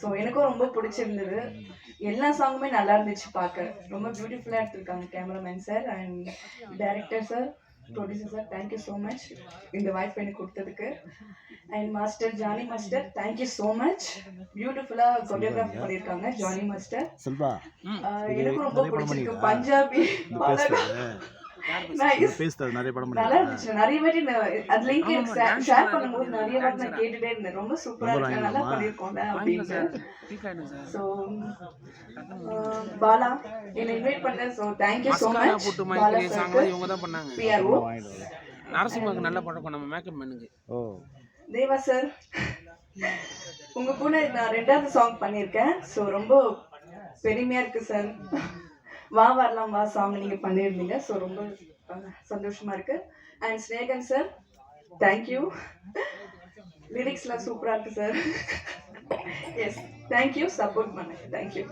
So எனக்கும் ரொம்ப பிடிச்சிருந்தது. எல்லா சாங்குமே நல்லா இருந்துச்சு பார்க்க. ரொம்ப பியூட்டிஃபுல்லாக எடுத்திருக்காங்க cameraman sir and director sir producer sir thank you so much இந்த வாய்ப்பு எனக்கு கொடுத்ததுக்கு. And master Jani master thank you so much பியூட்டிஃபுல்லாக கொரியோகிராஃப் பண்ணியிருக்காங்க ஜானி மாஸ்டர் எனக்கும் ரொம்ப பிடிச்சிருக்கு. பஞ்சாபி. பேசுறது? நிறைய படம் நல்லா பண்ணிருக்காங்க. இருந்துச்சு. நிறைய வாட்டி நான் அது லிங்க் ஷேர் பண்ணும்போது நிறைய வாட்டி நான் கேட்டுட்டே இருந்தேன். ரொம்ப சூப்பரா இருக்கு நல்லா பண்ணிருக்கோம்ல அப்படின்ட்டு ஸோ பாலா என்னை இன்வைட் பண்ண so thank you so mascara much போட்டு பாலா மைக்கிலே சாங்லாம் இவங்க தான் பண்ணாங்க. பிஆர்ஓ நல்ல பழக்கம் நம்ம மேக்கப் மேனுக்கு ஓ. தேவா சார் உங்க கூட நான் ரெண்டாவது சாங் பண்ணியிருக்கேன். ஸோ ரொம்ப பெருமையா இருக்கு சார் வா வரலாம் வா சாங் நீங்க பண்ணியிருந்தீங்க ஸோ ரொம்ப சந்தோஷமாக சந்தோஷமா இருக்கு. And Snehan sir thank you லிரிக்ஸ்லாம் சூப்பராக இருக்கு sir yes thank you support பண்ணுங்க தேங்க்யூ